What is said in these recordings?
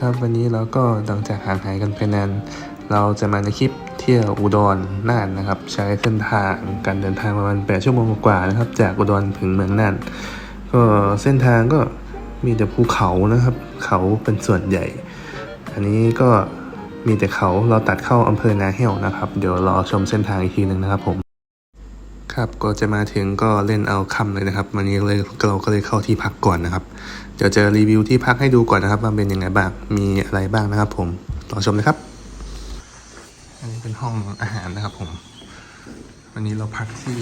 ครับวันนี้เราก็หลังจากห่างหายกันไปนานเราจะมาในคลิปเที่ยวอุดรน่านนะครับ ใช้เส้นทางการเดินทางประมาณ8ชั่วโมงกว่าๆนะครับ จากอุดรถึงเมืองน่าน ก็เส้นทางก็มีแต่ภูเขานะครับ เขาเป็นส่วนใหญ่ อันนี้ก็มีแต่เขาเราตัดเข้าอำเภอนาแห้วนะครับ เดี๋ยวรอชมเส้นทางอีกทีหนึ่งนะครับผม ครับก็จะมาถึงก็เล่นเอาค่ำเลยนะครับ วันนี้เลยเราก็เลยเข้าที่พักก่อนนะครับเดี๋ยวจะรีวิวที่พักให้ดูก่อนนะครับว่าเป็นยังไงบ้างมีอะไรบ้างนะครับ ผมรอชมนะครับ อันนี้เป็นห้องอาหารนะครับผม วันนี้เราพักที่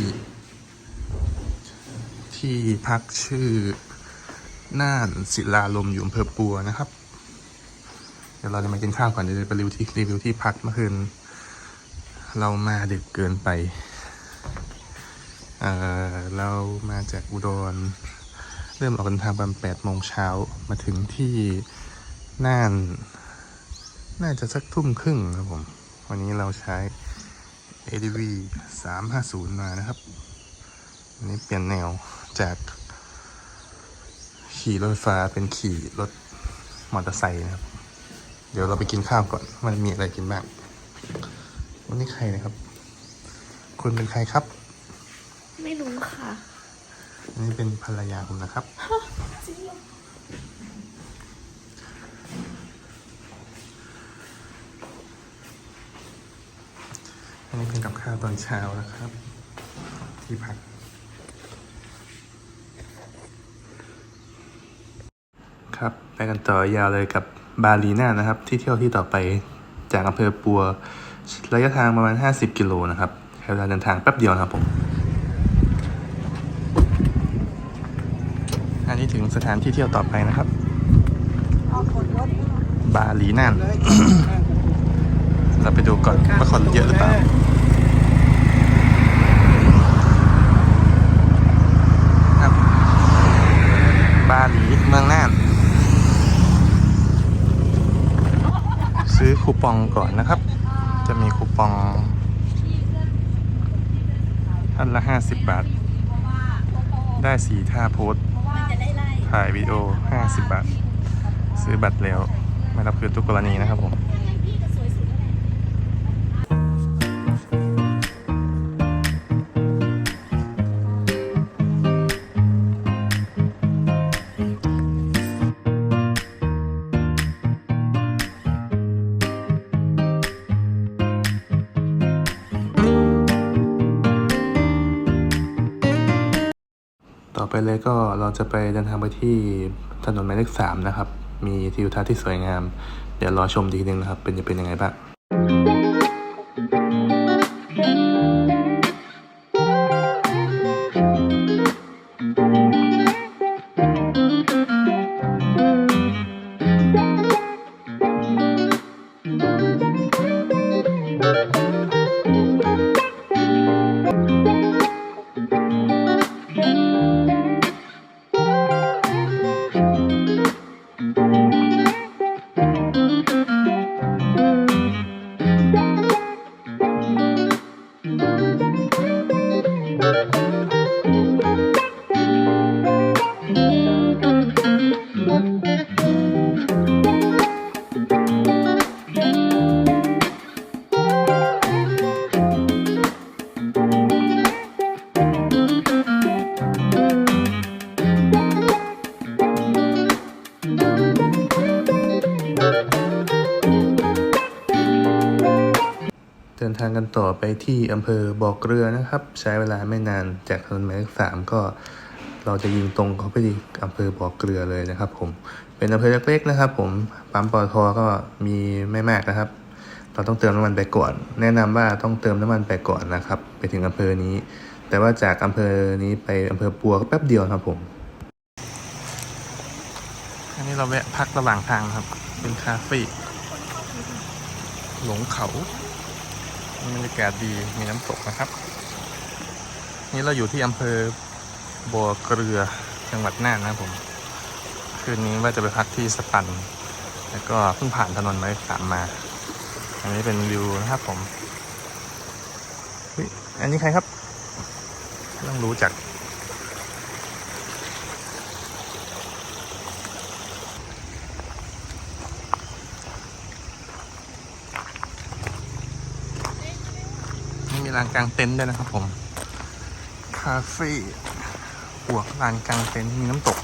ที่พักชื่อน่านศิลาลมอยู่อำเภอปัวนะครับ เดี๋ยวเราจะมากินข้าวก่อนเดี๋ยวจะไปรีวิวที่รีวิวที่พักเมื่อคืนเรามาดึกเกินไป เออเรามาจากอุดร เริ่มออกเดินทางประมาณแปดโมงเช้ามาถึงที่น่าน น่าจะสักทุ่มครึ่งครับผม วันนี้เราใช้ ADV 350 มานะครับอันนี้เปลี่ยนแนวจากขี่รถไฟฟ้าเป็นขี่รถมอเตอร์ไซค์นะครับ เดี๋ยวเราไปกินข้าวก่อนมันมีอะไรกินบ้าง วันนี้ใครนะครับ คุณเป็นใครครับ ค่ะนนี้เป็นภรรยาผมนะครับ จริงออันนี้เป็นกับข้าวตอนเช้านะครับ ที่พัก ครับไปกันต่อยาวเลยกับบาลีน่านะครับ ที่เที่ยวที่ต่อไปจากอำเภอปัว ระยะทางประมาณ 50 กิโลนะครับใช้เวลาเดินทางแป๊บเดียวนะครับผม อันนี้ถึงสถานที่เที่ยวต่อไปนะครับ บาลีน่าน เราไปดูก่อนว่าคนเยอะหรือเปล่าครับบาหลีเมืองน่าน ซื้อคูปองก่อนนะครับ จะมีคูปองท่านละ 50 บาท ได้สีท่าโพสต์มันจะได้ไล่ ถ่ายวิดีโอ 50 บาท ซื้อบัตรแล้ว ไม่รับคืนทุกกรณีนะครับผม เลยก็เราจะไปเดินทางไปที่ถนนหมายเลขสามนะครับ มีทิวทัศน์ที่สวยงาม เดี๋ยวรอชมดีนึงนะครับ เป็นจะเป็นยังไงบ้าง ทางกันต่อไปที่อำเภอบ่อเกลือนะครับ ใช้เวลาไม่นานจากถนนหมายเลขสามก็เราจะยิงตรงเข้าไปที่อำเภอบ่อเกลือเลยนะครับ ผม เป็นอำเภอเล็กๆนะครับ ผม ปั๊มปอทอก็มีไม่มากนะครับ เราต้องเติมน้ำมันไปก่อน แนะนำว่าต้องเติมน้ำมันไปก่อนนะครับ ไปถึงอำเภอนี้ แต่ว่าจากอำเภอนี้ไปอำเภอปัวก็แป๊บเดียวครับผม อันนี้เราแวะพักระหว่างทางครับ เป็นคาเฟ่หลงเขา บรรยากาศดีมีน้ำตกนะครับ นี่เราอยู่ที่อำเภอบัวเกลือจังหวัดน่านนะผม คืนนี้ว่าจะไปพักที่สปัน แล้วก็เพิ่งผ่านถนนไม้สามมา อันนี้เป็นวิวนะครับผมอันนี้ใครครับ ต้องรู้จัก ลานกลางเต็นท์ด้วยนะครับผมคาเฟ่บวกลานกลางเต็นท์มีน้ำตก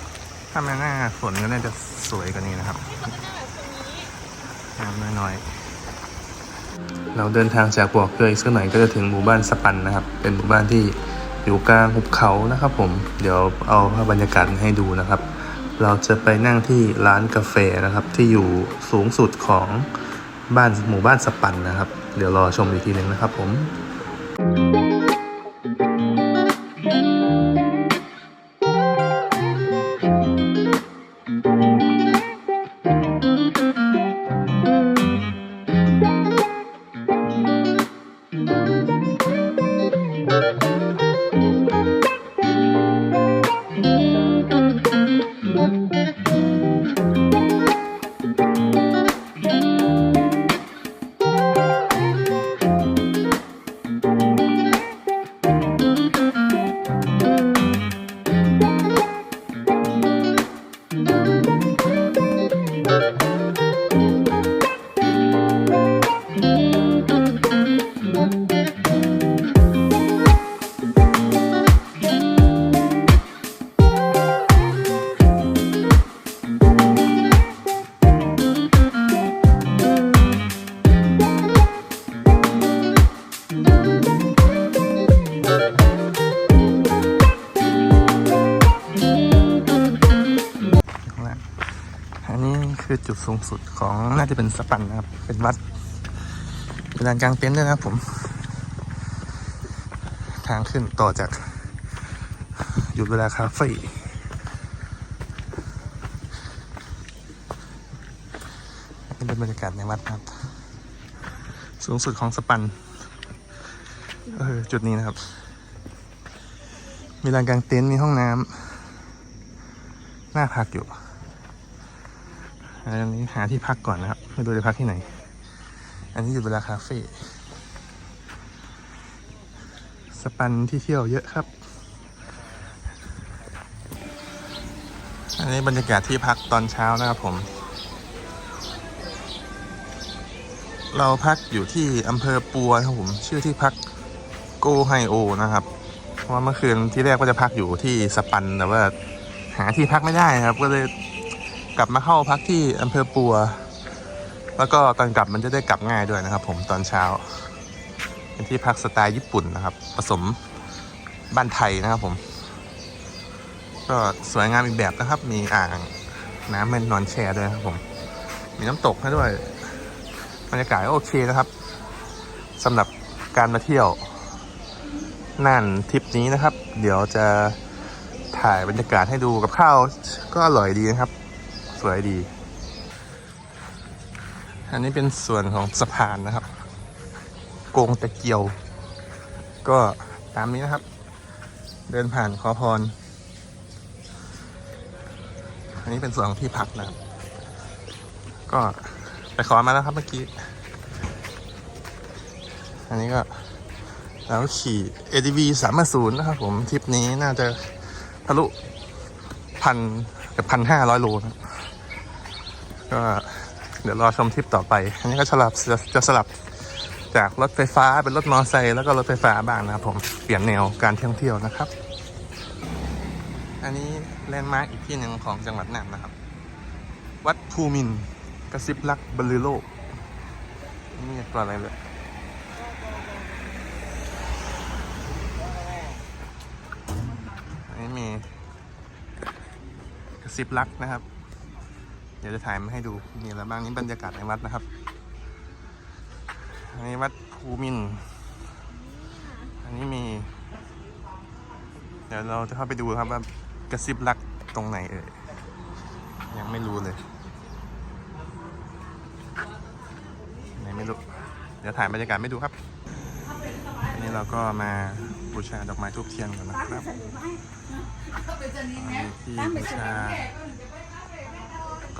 ถ้ามาหน้าฝนก็น่าจะสวยกว่านี้นะครับน้ำน้อยๆเราเดินทางจากบ่อเกลืออีกสักหน่อยก็จะถึงหมู่บ้านสปันนะครับ เป็นหมู่บ้านที่อยู่กลางหุบเขานะครับ ผม เดี๋ยวเอาภาพบรรยากาศให้ดูนะครับ เราจะไปนั่งที่ร้านกาแฟนะครับ ที่อยู่สูงสุดของบ้านหมู่บ้านสปันนะครับ เดี๋ยวรอชมอีกทีหนึ่งนะครับผม อั คือจุดสูงสุดของน่าจะเป็นสปันนะครับ เป็นวัดเป็นลานกลางเต็นท์ด้วยนะครับผม ทางขึ้นต่อจากหยุดเวลาคาเฟ่นี่เป็นบรรยากาศในวัดครับ สูงสุดของสปันก็คือจุดนี้นะครับ มีลานกลางเต็นท์มีห้องน้ำน่าพักอยู่ อันนี้หาที่พักก่อนนะครับไม่รู้จะพักที่ไหน อันนี้อยู่เวลาคาเฟ่สปันที่เที่ยวเยอะครับ อันนี้บรรยากาศที่พักตอนเช้านะครับผม เราพักอยู่ที่อำเภอปัวครับผม ชื่อที่พักโกไฮโอนะครับ เพราะว่าเมื่อคืนที่แรกก็จะพักอยู่ที่สปันแต่ว่าหาที่พักไม่ได้ครับ ก็เลย กลับมาเข้าพักที่อำเภอปัว แล้วก็ตอนกลับมันจะได้กลับง่ายด้วยนะครับ ผมตอนเช้า เป็นที่พักสไตล์ญี่ปุ่นนะครับ ผสมบ้านไทยนะครับผม ก็สวยงามอีกแบบนะครับ มีอ่างน้ำเป็นนอนแช่ด้วยครับผม มีน้ำตกให้ด้วยบรรยากาศก็โอเคนะครับสำหรับการมาเที่ยวน่านทริปนี้นะครับ เดี๋ยวจะถ่ายบรรยากาศให้ดูกับข้าวก็อร่อยดีนะครับ สวยดี อันนี้เป็นส่วนของสะพานนะครับ โกงตะเกียว ก็ตามนี้นะครับ เดินผ่านขอพร อันนี้เป็นส่วนของที่พักนะครับ ก็ไปขอมาแล้วครับเมื่อกี้ อันนี้ก็แล้วขี่ ADV 350นะครับผม ทริปนี้น่าจะทะลุพันกับพันห้าร้อยโลนะ ก็เดี๋ยวรอชมทริปต่อไป อันนี้ก็สลับจะจะสลับจากรถไฟฟ้าเป็นรถมอเตอร์ไซค์แล้วก็รถไฟฟ้าบ้างนะครับผมเปลี่ยนแนวการท่องเที่ยวนะครับ อันนี้แลนด์มาร์กอีกที่หนึ่งของจังหวัดน่านนะครับ วัดภูมินกระซิบรักบรรลือโลกนี่ตัวอะไรเลยอันนี้มีกระซิบรักนะครับ เดี๋ยวจะถ่ายมาให้ดูมีอะไรบ้างนี่บรรยากาศในวัดนะครับอันนี้วัดภูมิน อันนี้มี เดี๋ยวเราจะเข้าไปดูครับว่ากระซิบรักตรงไหนเอ่ยยังไม่รู้เลยไหนไม่รู้เดี๋ยวถ่ายบรรยากาศไม่ดูครับอันนี้เราก็มาบูชาดอกไม้ทูบเทียนกันนะครับอันนี้ที่บูชา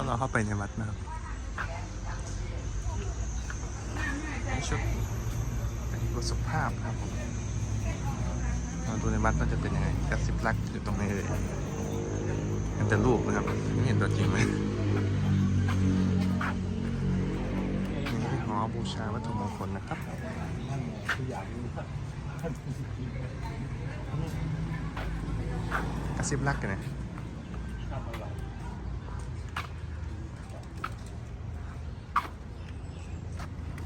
ก็เราเข้าไปในวัดนะครับนี่ชุดแต่งตัวสุภาพครับผมเราดูในวัดว่าจะเป็นยังไงกระสิบลักอยู่ตรงไหนเอ่ยแต่รูปนะครับไม่เห็นตัวจริงเลยหอบูชาวัตถุมงคลนะครับกระซิบรักกันนะ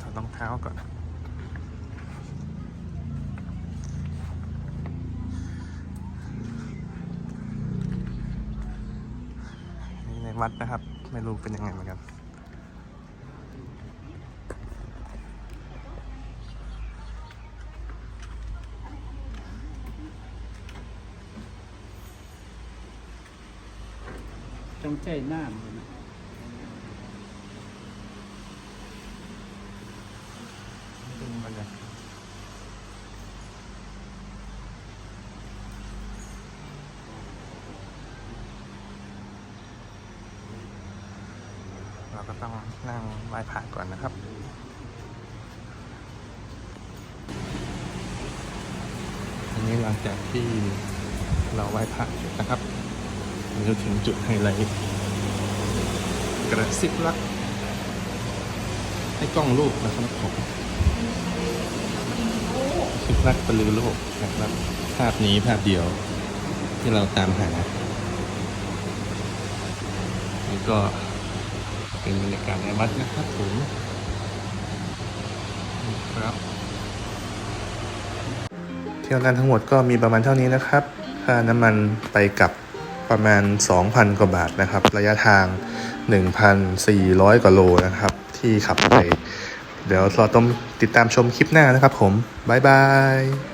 ถอดรองเท้าก่อนนี่ในวัดนะครับ ไม่รู้เป็นยังไงเหมือนกันต้องใช้น้ำเลยนะ ขึ้นมาเลยเรา ก็ต้องนั่งไหว้พระก่อนนะครับอันนี้หลังจากที่เราไหว้พระเสร็จนะครับมันจะถึงจุดไฮไลท์กระซิบรักให้กล้องรูปนะครับผมคลิปรักปลือโลกนะครับ ภาพนี้ภาพเดียวที่เราตามหานี่ก็ เป็นบรรยากาศในวัดนะครับผมครับเที่ยวนันทั้งหมดก็มีประมาณเท่านี้นะครับ ค่าน้ำมันไปกับประมาณ 2,000 กว่าบาทนะครับ ระยะทาง 1,400 กว่าโลนะครับ ที่ขับไป เดี๋ยวรอต้มติดตามชมคลิปหน้านะครับผม บ๊ายบาย